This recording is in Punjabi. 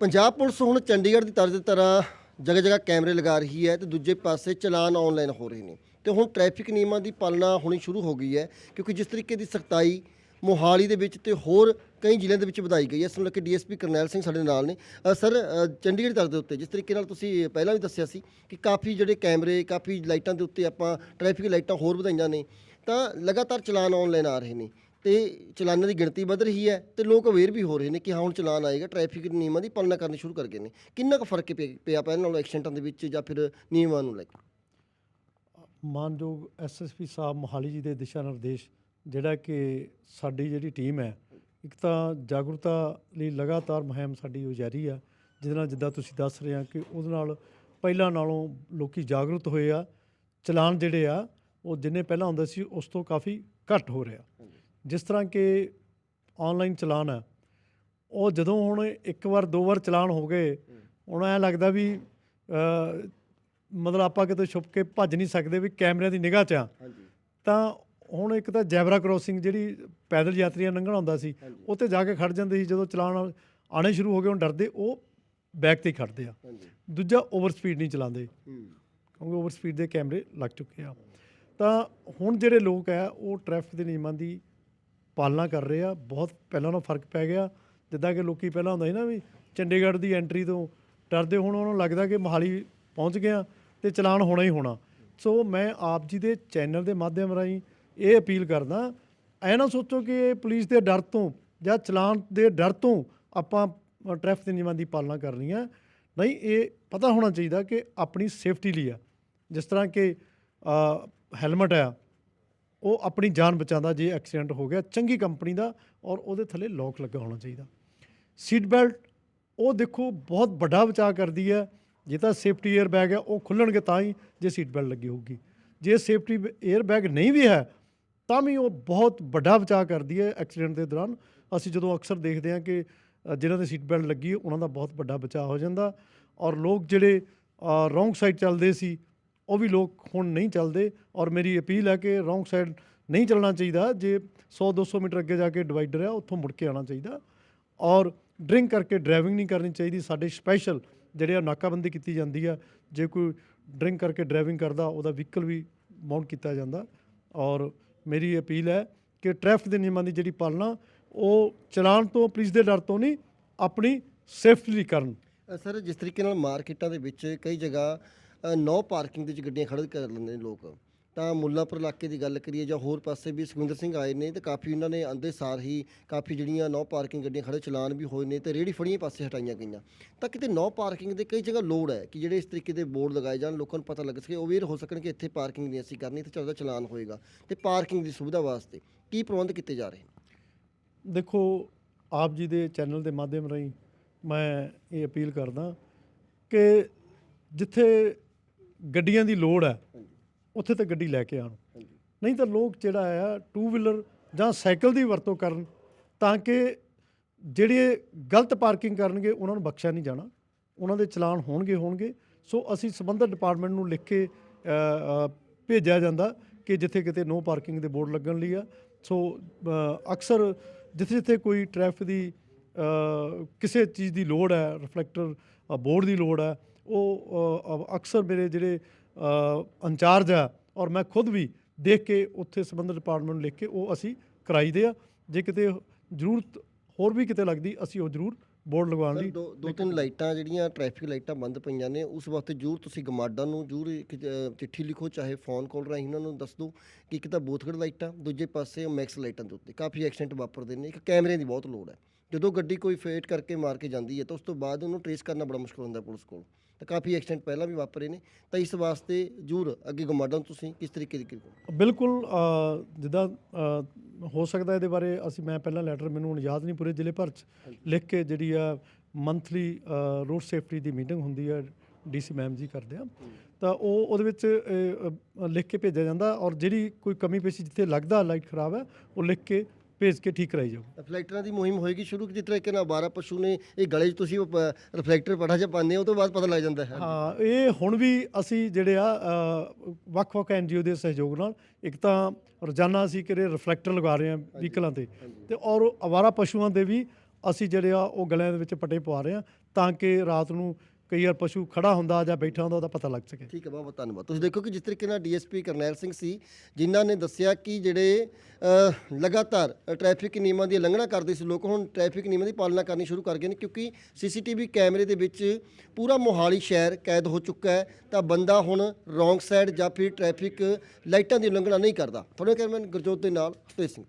ਪੰਜਾਬ ਪੁਲਿਸ ਹੁਣ ਚੰਡੀਗੜ੍ਹ ਦੀ ਤਰ੍ਹਾਂ ਤਰ੍ਹਾਂ ਜਗ੍ਹਾ ਜਗ੍ਹਾ ਕੈਮਰੇ ਲਗਾ ਰਹੀ ਹੈ ਤੇ ਦੂਜੇ ਪਾਸੇ ਚਲਾਨ ਆਨਲਾਈਨ ਹੋ ਰਹੇ ਨੇ। ਤੇ ਹੁਣ ਟ੍ਰੈਫਿਕ ਨਿਯਮਾਂ ਦੀ ਪਾਲਣਾ ਹੋਣੀ ਸ਼ੁਰੂ ਹੋ ਗਈ ਹੈ ਕਿਉਂਕਿ ਜਿਸ ਤਰੀਕੇ ਦੀ ਸਖਤਾਈ ਮੋਹਾਲੀ ਦੇ ਵਿੱਚ ਤੇ ਹੋਰ ਕਈ ਜ਼ਿਲ੍ਹਿਆਂ ਦੇ ਵਿੱਚ ਵਧਾਈ ਗਈ ਹੈ ਇਸ ਨੂੰ ਲੈ ਕੇ ਡੀਐਸਪੀ ਕਰਨੈਲ ਸਿੰਘ ਸਾਡੇ ਨਾਲ ਨੇ। ਅ, ਸਰ ਅ, ਚੰਡੀਗੜ੍ਹ ਦੀ ਤਰ੍ਹਾਂ ਦੇ ਉੱਤੇ ਜਿਸ ਤਰੀਕੇ ਨਾਲ ਤੁਸੀਂ ਪਹਿਲਾਂ ਵੀ ਦੱਸਿਆ ਸੀ ਕਿ ਕਾਫੀ ਜਿਹੜੇ ਕੈਮਰੇ ਕਾਫੀ ਲਾਈਟਾਂ ਦੇ ਉੱਤੇ ਆਪਾਂ ਟ੍ਰੈਫਿਕ ਲਾਈਟਾਂ ਹੋਰ ਵਧਾਈਆਂ ਨੇ ਤਾਂ ਲਗਾਤਾਰ ਚਲਾਨ ਆਨਲਾਈਨ ਆ ਰਹੇ ਨੇ। ਤੇ ਚਲਾਨਾਂ ਦੀ ਗਿਣਤੀ ਵੱਧ ਰਹੀ ਹੈ ਤੇ ਲੋਕ ਅਵੇਅਰ ਵੀ ਹੋ ਰਹੇ ਨੇ ਕਿ ਹਾਂ ਹੁਣ ਚਲਾਨ ਆਏਗਾ ਟ੍ਰੈਫਿਕ ਨਿਯਮਾਂ ਦੀ ਪਾਲਣਾ ਕਰਨੀ ਸ਼ੁਰੂ ਕਰ ਗਏ ਨੇ। ਕਿੰਨਾ ਕੁ ਫ਼ਰਕ ਪਿਆ ਪਿਆ ਪਹਿਲਾਂ ਨਾਲੋਂ ਐਕਸੀਡੈਂਟਾਂ ਦੇ ਵਿੱਚ ਜਾਂ ਫਿਰ ਨਿਯਮਾਂ ਨੂੰ ਲੈ ਕੇ? ਮਾਨਯੋਗ ਐਸਐਸਪੀ ਸਾਹਿਬ ਮੋਹਾਲੀ ਜੀ ਦੇ ਦਿਸ਼ਾ ਨਿਰਦੇਸ਼, ਜਿਹੜਾ ਕਿ ਸਾਡੀ ਜਿਹੜੀ ਟੀਮ ਹੈ, ਇੱਕ ਤਾਂ ਜਾਗਰੂਕਤਾ ਲਈ ਲਗਾਤਾਰ ਮੁਹਿੰਮ ਸਾਡੀ ਉਹ ਜਾਰੀ ਆ, ਜਿਹਦੇ ਨਾਲ ਜਿੱਦਾਂ ਤੁਸੀਂ ਦੱਸ ਰਹੇ ਆ ਕਿ ਉਹਦੇ ਨਾਲ ਪਹਿਲਾਂ ਨਾਲੋਂ ਲੋਕੀ ਜਾਗਰੂਕ ਹੋਏ ਆ, ਚਲਾਨ ਜਿਹੜੇ ਆ, ਉਹ ਜਿੰਨੇ ਪਹਿਲਾਂ ਹੁੰਦੇ ਸੀ, ਉਸ ਤੋਂ ਕਾਫੀ ਘੱਟ ਹੋ ਰਿਹਾ ਜਿਸ ਤਰ੍ਹਾਂ ਕਿ ਆਨਲਾਈਨ ਚਲਾਨ ਆ ਉਹ ਜਦੋਂ ਹੁਣ ਇੱਕ ਵਾਰ ਦੋ ਵਾਰ ਚਲਾਨ ਹੋ ਗਏ ਹੁਣ ਐ ਲੱਗਦਾ ਵੀ ਮਤਲਬ ਆਪਾਂ ਕਿਤੇ ਛੁਪ ਕੇ ਭੱਜ ਨਹੀਂ ਸਕਦੇ ਵੀ ਕੈਮਰਿਆਂ ਦੀ ਨਿਗਾਹ 'ਚ ਆ। ਤਾਂ ਹੁਣ ਇੱਕ ਤਾਂ ਜੈਬਰਾ ਕ੍ਰੋਸਿੰਗ ਜਿਹੜੀ ਪੈਦਲ ਯਾਤਰੀਆਂ ਲੰਘਣ ਆਉਂਦਾ ਸੀ। ਉੱਥੇ ਜਾ ਕੇ ਖੜ ਜਾਂਦੇ ਸੀ ਜਦੋਂ ਚਲਾਨ ਆਣੇ ਸ਼ੁਰੂ ਹੋ ਗਏ ਹੁਣ ਡਰਦੇ ਉਹ ਬੈਕ ਤੇ ਹੀ ਖੜਦੇ ਆ। ਦੂਜਾ ਓਵਰ ਸਪੀਡ ਨਹੀਂ ਚਲਾਉਂਦੇ ਹੂੰ। ਕਿਉਂਕਿ ਓਵਰ ਸਪੀਡ ਦੇ ਕੈਮਰੇ ਲੱਗ ਚੁੱਕੇ ਆ। ਤਾਂ ਹੁਣ ਜਿਹੜੇ ਲੋਕ ਆ ਉਹ ਟ੍ਰੈਫਿਕ ਦੇ ਨਿਯਮਾਂ ਦੀ ਪਾਲਣਾ ਕਰ ਰਹੇ ਆ ਬਹੁਤ ਪਹਿਲਾਂ ਨਾਲੋਂ ਫ਼ਰਕ ਪੈ ਗਿਆ। ਜਿੱਦਾਂ ਕਿ ਲੋਕੀ ਪਹਿਲਾਂ ਹੁੰਦਾ ਸੀ ਨਾ ਵੀ ਚੰਡੀਗੜ੍ਹ ਦੀ ਐਂਟਰੀ ਤੋਂ ਡਰਦੇ ਹੁਣ ਉਹਨਾਂ ਨੂੰ ਲੱਗਦਾ ਕਿ ਮੋਹਾਲੀ ਪਹੁੰਚ ਗਿਆ ਆ ਤੇ ਚਲਾਨ ਹੋਣਾ ਹੀ ਹੋਣਾ। ਸੋ ਮੈਂ ਆਪ ਜੀ ਦੇ ਚੈਨਲ ਦੇ ਮਾਧਿਅਮ ਰਾਹੀਂ ਇਹ ਅਪੀਲ ਕਰਦਾ ਐ ਨਾ ਸੋਚੋ ਕਿ ਇਹ ਪੁਲਿਸ ਦੇ ਡਰ ਤੋਂ ਜਾਂ ਚਲਾਨ ਦੇ ਡਰ ਤੋਂ ਆਪਾਂ ਅ, ਟ੍ਰੈਫਿਕ ਦੇ ਨਿਯਮਾਂ ਦੀ ਪਾਲਣਾ ਕਰਨੀ ਆ। ਨਹੀਂ ਇਹ ਪਤਾ ਹੋਣਾ ਚਾਹੀਦਾ ਕਿ ਆਪਣੀ ਸੇਫਟੀ ਲਈ ਆ। ਜਿਸ ਤਰ੍ਹਾਂ ਕਿ ਹੈਲਮਟ ਆ ਉਹ ਆਪਣੀ ਜਾਨ ਬਚਾਉਂਦਾ ਜੇ ਐਕਸੀਡੈਂਟ ਹੋ ਗਿਆ ਚੰਗੀ ਕੰਪਨੀ ਦਾ ਔਰ ਉਹਦੇ ਥੱਲੇ ਲੋਕ ਲੱਗਾ ਹੋਣਾ ਚਾਹੀਦਾ। ਸੀਟ ਬੈਲਟ ਉਹ ਦੇਖੋ ਬਹੁਤ ਵੱਡਾ ਬਚਾਅ ਕਰਦੀ ਹੈ। ਜੇ ਤਾਂ ਸੇਫਟੀ 에ਅਰ ਬੈਗ ਹੈ ਉਹ ਖੁੱਲਣਗੇ ਤਾਂ ਹੀ ਜੇ ਸੀਟ ਬੈਲਟ ਲੱਗੀ ਹੋਊਗੀ। ਜੇ ਸੇਫਟੀ 에ਅਰ ਬੈਗ ਨਹੀਂ ਵੀ ਹੈ ਤਾਂ ਵੀ ਉਹ ਬਹੁਤ ਵੱਡਾ ਬਚਾਅ ਕਰਦੀ ਹੈ ਐਕਸੀਡੈਂਟ ਦੇ ਦੌਰਾਨ। ਅਸੀਂ ਜਦੋਂ ਅਕਸਰ ਦੇਖਦੇ ਹਾਂ ਕਿ ਅ, ਜਿਨ੍ਹਾਂ ਦੇ ਸੀਟ ਬੈਲਟ ਲੱਗੀ ਉਹਨਾਂ ਦਾ ਬਹੁਤ ਵੱਡਾ ਬਚਾਅ ਹੋ ਜਾਂਦਾ। ਔਰ ਲੋਕ ਜਿਹੜੇ ਰੋਂਗ ਸਾਈਡ ਚੱਲਦੇ ਸੀ ਉਹ ਵੀ ਲੋਕ ਹੁਣ ਨਹੀਂ ਚੱਲਦੇ ਔਰ ਮੇਰੀ ਅਪੀਲ ਹੈ ਕਿ ਰੋਂਗ ਸਾਈਡ ਨਹੀਂ ਚੱਲਣਾ ਚਾਹੀਦਾ। ਜੇ 100 200 ਮੀਟਰ ਅੱਗੇ ਜਾ ਕੇ ਡਿਵਾਈਡਰ ਹੈ, ਉੱਥੋਂ ਮੁੜ ਕੇ ਆਉਣਾ ਚਾਹੀਦਾ ਔਰ ਡਰਿੰਕ ਕਰਕੇ ਡਰਾਈਵਿੰਗ ਨਹੀਂ ਕਰਨੀ ਚਾਹੀਦੀ। ਸਾਡੇ ਸਪੈਸ਼ਲ ਜਿਹੜੇ ਆ ਨਾਕਾਬੰਦੀ ਕੀਤੀ ਜਾਂਦੀ ਆ, ਜੇ ਕੋਈ ਡਰਿੰਕ ਕਰਕੇ ਡਰਾਈਵਿੰਗ ਕਰਦਾ, ਉਹਦਾ ਵਹੀਕਲ ਵੀ ਮਾਊਂਟ ਕੀਤਾ ਜਾਂਦਾ ਔਰ ਮੇਰੀ ਅਪੀਲ ਹੈ ਕਿ ਟ੍ਰੈਫਿਕ ਦੇ ਨਿਯਮਾਂ ਦੀ ਜਿਹੜੀ ਪਾਲਣਾ, ਉਹ ਚਲਾਨ ਤੋਂ, ਪੁਲਿਸ ਦੇ ਡਰ ਤੋਂ ਨਹੀਂ, ਆਪਣੀ ਸੇਫਟੀ ਲਈ ਕਰਨ। ਸਰ, ਜਿਸ ਤਰੀਕੇ ਨਾਲ ਮਾਰਕੀਟਾਂ ਦੇ ਵਿੱਚ ਕਈ ਜਗ੍ਹਾ ਨੌ ਪਾਰਕਿੰਗ ਦੇ ਵਿੱਚ ਗੱਡੀਆਂ ਖੜ੍ਹ ਕਰ ਲੈਂਦੇ ਨੇ ਲੋਕ। ਤਾਂ ਮੁੱਲਾਪੁਰ ਇਲਾਕੇ ਦੀ ਗੱਲ ਕਰੀਏ ਜਾਂ ਹੋਰ ਪਾਸੇ ਵੀ ਸੁਖਵਿੰਦਰ ਸਿੰਘ ਆਏ ਨੇ ਤੇ ਕਾਫੀ ਉਹਨਾਂ ਨੇ ਆਂਦੇ ਸਾਰ ਹੀ ਕਾਫੀ ਜਿਹੜੀਆਂ ਨੌ ਪਾਰਕਿੰਗ ਗੱਡੀਆਂ ਖੜੇ ਚਲਾਨ ਵੀ ਹੋਏ ਨੇ ਤੇ ਰੇੜੀ ਫੜੀਆਂ ਪਾਸੇ ਹਟਾਈਆਂ ਗਈਆਂ। ਤਾਂ ਕਿਤੇ ਨੌ ਪਾਰਕਿੰਗ ਦੇ ਕਈ ਜਗ੍ਹਾ ਲੋੜ ਹੈ ਕਿ ਜਿਹੜੇ ਇਸ ਤਰੀਕੇ ਦੇ ਬੋਰਡ ਲਗਾਏ ਜਾਣ, ਲੋਕਾਂ ਨੂੰ ਪਤਾ ਲੱਗ ਸਕੇ ਅਵੇਅਰ ਹੋ ਸਕਣ ਕਿ ਇੱਥੇ ਪਾਰਕਿੰਗ ਨਹੀਂ ਅਸੀਂ ਕਰਨੀ ਤੇ ਚੱਲਦਾ ਚਲਾਨ ਹੋਏਗਾ ਤੇ ਪਾਰਕਿੰਗ ਦੀ ਸੁਵਿਧਾ ਵਾਸਤੇ ਕੀ ਪ੍ਰਬੰਧ ਕੀਤੇ ਜਾ ਰਹੇ ਨੇ? ਦੇਖੋ, ਆਪ ਜੀ ਦੇ ਚੈਨਲ ਦੇ ਮਾਧਿਅਮ ਰਾਹੀਂ ਮੈਂ ਇਹ ਅਪੀਲ ਕਰਦਾ ਕਿ ਜਿੱਥੇ ਗੱਡੀਆਂ ਦੀ ਲੋੜ ਹੈ ਉੱਥੇ ਤੇ ਗੱਡੀ ਲੈ ਕੇ ਆਉਣ। ਨਹੀਂ ਤਾਂ ਲੋਕ ਜਿਹੜਾ ਆ ਟੂ ਵੀਲਰ ਜਾਂ ਸਾਈਕਲ ਦੀ ਵਰਤੋਂ ਕਰਨ ਤਾਂ ਕਿ ਜਿਹੜੇ ਗਲਤ ਪਾਰਕਿੰਗ ਕਰਨਗੇ ਉਹਨਾਂ ਨੂੰ ਬਖਸ਼ਿਆ ਨਹੀਂ ਜਾਣਾ। ਉਹਨਾਂ ਦੇ ਚਲਾਨ ਹੋਣਗੇ ਹੋਣਗੇ। ਸੋ ਅਸੀਂ ਸੰਬੰਧਿਤ ਡਿਪਾਰਟਮੈਂਟ ਨੂੰ ਲਿਖ ਕੇ ਭੇਜਿਆ ਜਾਂਦਾ ਕਿ ਜਿੱਥੇ ਕਿਤੇ ਨੋ ਪਾਰਕਿੰਗ ਦੇ ਬੋਰਡ ਲੱਗਣ ਲਈ ਆ। ਸੋ ਅਕਸਰ ਜਿੱਥੇ ਜਿੱਥੇ ਕੋਈ ਟ੍ਰੈਫਿਕ ਦੀ ਕਿਸੇ ਚੀਜ਼ ਦੀ ਲੋੜ ਹੈ ਰਿਫਲੈਕਟਰ ਬੋਰਡ ਦੀ ਲੋੜ ਹੈ ਉਹ ਅਕਸਰ ਮੇਰੇ ਜਿਹੜੇ ਇੰਚਾਰਜ ਆ ਔਰ ਮੈਂ ਖੁਦ ਵੀ ਦੇਖ ਕੇ ਉੱਥੇ ਸੰਬੰਧਿਤ ਡਿਪਾਰਟਮੈਂਟ ਨੂੰ ਲਿਖ ਕੇ ਉਹ ਅਸੀਂ ਕਰਾਈਦੇ ਆ। ਜੇ ਕਿਤੇ ਜ਼ਰੂਰਤ ਹੋਰ ਵੀ ਕਿਤੇ ਲੱਗਦੀ ਅਸੀਂ ਉਹ ਜ਼ਰੂਰ ਬੋਰਡ ਲਗਵਾਉਣ ਲਈ ਦੋ ਦੋ ਤਿੰਨ ਲਾਈਟਾਂ ਜਿਹੜੀਆਂ ਟ੍ਰੈਫਿਕ ਲਾਈਟਾਂ ਬੰਦ ਪਈਆਂ ਨੇ ਉਸ ਵਾਸਤੇ ਜ਼ਰੂਰ ਤੁਸੀਂ ਗਮਾਡਾ ਨੂੰ ਜ਼ਰੂਰ ਇੱਕ ਚਿੱਠੀ ਲਿਖੋ ਚਾਹੇ ਫੋਨ ਕਾਲ ਰਾਹੀਂ ਉਹਨਾਂ ਨੂੰ ਦੱਸ ਦਿਓ ਕਿ ਇੱਕ ਤਾਂ ਬੋਥਗੜ ਲਾਈਟਾਂ ਦੂਜੇ ਪਾਸੇ ਮੈਕਸ ਲਾਈਟਾਂ ਦੇ ਉੱਤੇ। ਕਾਫੀ ਐਕਸੀਡੈਂਟ ਵਾਪਰਦੇ ਨੇ ਇੱਕ ਕੈਮਰਿਆਂ ਦੀ ਬਹੁਤ ਲੋੜ ਹੈ। ਜਦੋਂ ਗੱਡੀ ਕੋਈ ਫੇਟ ਕਰਕੇ ਮਾਰ ਕੇ ਜਾਂਦੀ ਹੈ ਤਾਂ ਉਸ ਤੋਂ ਬਾਅਦ ਉਹਨੂੰ ਟ੍ਰੇਸ ਕਰਨਾ ਬੜਾ ਮੁਸ਼ਕਲ ਹੁੰਦਾ ਪੁਲਿਸ ਕੋਲ। ਤਾਂ ਕਾਫੀ ਐਕਸੀਡੈਂਟ ਪਹਿਲਾਂ ਵੀ ਵਾਪਰੇ ਨੇ। ਤਾਂ ਇਸ ਵਾਸਤੇ ਜ਼ਰੂਰ ਅੱਗੇ ਗਮਾਡਾ ਤੁਸੀਂ ਕਿਸ ਤਰੀਕੇ ਦੀ ਕਰੋ ਬਿਲਕੁਲ ਜਿੱਦਾਂ ਹੋ ਸਕਦਾ ਇਹਦੇ ਬਾਰੇ ਅਸੀਂ ਮੈਂ ਪਹਿਲਾਂ ਲੈਟਰ ਮੈਨੂੰ ਹੁਣ ਯਾਦ ਨਹੀਂ ਪੂਰੇ ਜ਼ਿਲ੍ਹੇ ਭਰ ਚ ਲਿਖ ਕੇ ਜਿਹੜੀ ਆ ਮੰਥਲੀ ਰੋਡ ਸੇਫਟੀ ਦੀ ਮੀਟਿੰਗ ਹੁੰਦੀ ਹੈ ਡੀਸੀ ਮੈਮ ਜੀ ਕਰਦੇ ਆ। ਤਾਂ ਉਹ ਉਹਦੇ ਵਿੱਚ ਲਿਖ ਕੇ ਭੇਜਿਆ ਜਾਂਦਾ ਔਰ ਜਿਹੜੀ ਕੋਈ ਕਮੀ ਪੇਸ਼ੀ ਜਿੱਥੇ ਲੱਗਦਾ ਲਾਈਟ ਖਰਾਬ ਹੈ ਉਹ ਲਿਖ ਕੇ ਭੇਜ ਕੇ ਠੀਕ ਕਰਾਈ ਜਾਊ। ਰਿਫਲੈਕਟਰਾਂ ਦੀ ਮੁਹਿੰਮ ਹੋਏਗੀ ਸ਼ੁਰੂ ਜਿਸ ਤਰੀਕੇ ਨਾਲ ਬਾਰਾ ਪਸ਼ੂ ਨੇ ਇਹ ਗਲੇ 'ਚ ਤੁਸੀਂ ਰਿਫਲੈਕਟਰ ਪੜਾ ਚ ਪਾਉਂਦੇ ਹੋ ਉਹ ਤੋਂ ਬਾਅਦ ਪਤਾ ਲੱਗ ਜਾਂਦਾ ਹੈ। ਹਾਂ ਇਹ ਹੁਣ ਵੀ ਅਸੀਂ ਜਿਹੜੇ ਆ ਵੱਖ-ਵੱਖ ਐਨਜੀਓ ਦੇ ਸਹਿਯੋਗ ਨਾਲ ਇੱਕ ਤਾਂ ਰੋਜ਼ਾਨਾ ਅਸੀਂ ਕਿਹੜੇ ਰਿਫਲੈਕਟਰ ਲਗਾ ਰਹੇ ਹਾਂ ਵਹੀਕਲਾਂ ਤੇ ਤੇ ਔਰ ਅਵਾਰਾ ਪਸ਼ੂਆਂ ਦੇ ਵੀ ਅਸੀਂ ਜਿਹੜੇ ਆ ਉਹ ਗਲਿਆਂ ਦੇ ਵਿੱਚ ਪੱਟੇ ਪਵਾ ਰਹੇ ਹਾਂ ਤਾਂ ਕਿ ਰਾਤ ਨੂੰ ਕਈ ਵਾਰ ਪਸ਼ੂ ਖੜਾ ਹੁੰਦਾ ਜਾਂ ਬੈਠਾ ਹੁੰਦਾ ਉਹਦਾ ਪਤਾ ਲੱਗ ਸਕੇ। ਠੀਕ ਹੈ ਬਹੁਤ ਬਹੁਤ ਧੰਨਵਾਦ। ਤੁਸੀਂ ਦੇਖੋ ਕਿ ਜਿਸ ਤਰੀਕੇ ਨਾਲ ਡੀਐਸਪੀ ਕਰਨੈਲ ਸਿੰਘ ਸੀ ਜਿਨ੍ਹਾਂ ਨੇ ਦੱਸਿਆ ਕਿ ਜਿਹੜੇ ਅ, ਲਗਾਤਾਰ ਅ, ਟ੍ਰੈਫਿਕ ਨਿਯਮਾਂ ਦੀ ਉਲੰਘਣਾ ਕਰਦੇ ਸੀ ਲੋਕ ਹੁਣ ਟ੍ਰੈਫਿਕ ਨਿਯਮਾਂ ਦੀ ਪਾਲਣਾ ਕਰਨੀ ਸ਼ੁਰੂ ਕਰ ਗਏ ਨੇ ਕਿਉਂਕਿ ਸੀਸੀਟੀਵੀ ਕੈਮਰੇ ਦੇ ਵਿੱਚ ਪੂਰਾ ਮੋਹਾਲੀ ਸ਼ਹਿਰ ਕੈਦ ਹੋ ਚੁੱਕਾ ਹੈ ਤਾਂ ਬੰਦਾ ਹੁਣ ਰੋਂਗ ਸਾਈਡ ਜਾਂ ਫਿਰ ਟ੍ਰੈਫਿਕ ਲਾਈਟਾਂ ਦੀ ਉਲੰਘਣਾ ਨਹੀਂ ਕਰਦਾ। ਤੁਹਾਡੇ ਕੈਮਰਾਮੈਨ ਗੁਰਜੋਤ ਦੇ ਨਾਲ ਤੇ ਸਿੰਘ।